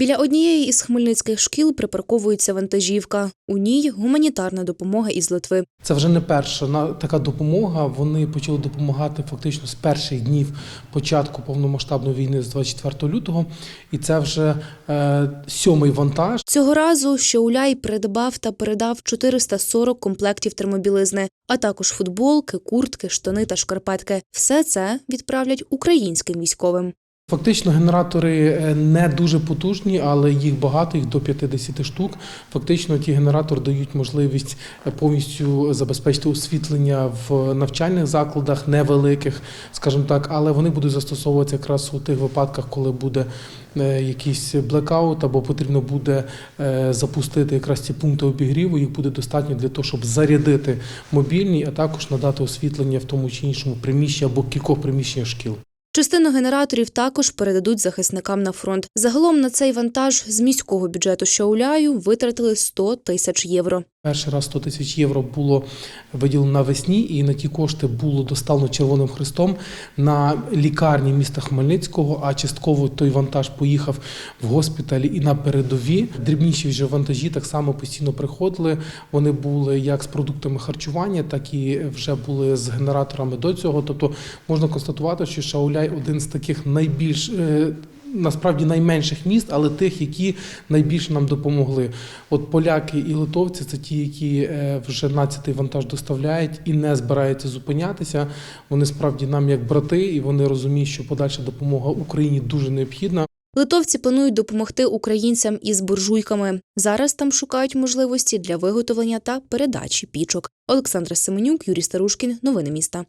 Біля однієї із хмельницьких шкіл припарковується вантажівка. У ній гуманітарна допомога із Литви. Це вже не перша така допомога. Вони почали допомагати фактично з перших днів початку повномасштабної війни з 24 лютого. І це вже е, сьомий вантаж. Цього разу Щауляй придбав та передав 440 комплектів термобілизни, а також футболки, куртки, штани та шкарпетки. Все це відправлять українським військовим. Фактично генератори е, не дуже потужні, але їх багато, їх до 50 штук. Фактично ті генератори дають можливість е, повністю забезпечити освітлення в навчальних закладах, невеликих, скажімо так, але вони будуть застосовуватися якраз у тих випадках, коли буде е, якийсь блекаут або потрібно буде запустити якраз ці пункти обігріву. Їх буде достатньо для того, щоб зарядити мобільні, а також надати освітлення в тому чи іншому приміщенні або кількох приміщеннях шкіл. Частину генераторів також передадуть захисникам на фронт. Загалом на цей вантаж з міського бюджету Щауляю витратили 100 тисяч євро. Перший раз 100 тисяч євро було виділено навесні, і на ті кошти було доставлено Червоним Хрестом на лікарні міста Хмельницького, а частково той вантаж поїхав в госпіталі і на передові. Дрібніші вже вантажі так само постійно приходили. Вони були як з продуктами харчування, так і вже були з генераторами до цього. Тобто можна констатувати, що Шауляй один з таких найбільш е, насправді найменших міст, але тих, які найбільше нам допомогли. От поляки і литовці це ті, які е, вже 12-й вантаж доставляють і не збираються зупинятися. Вони справді нам як брати, і вони розуміють, що подальша допомога Україні дуже необхідна. Литовці планують допомогти українцям із буржуйками. Зараз там шукають можливості для виготовлення та передачі пічок. Олександра Семенюк, Юрій Старушкін. Новини міста.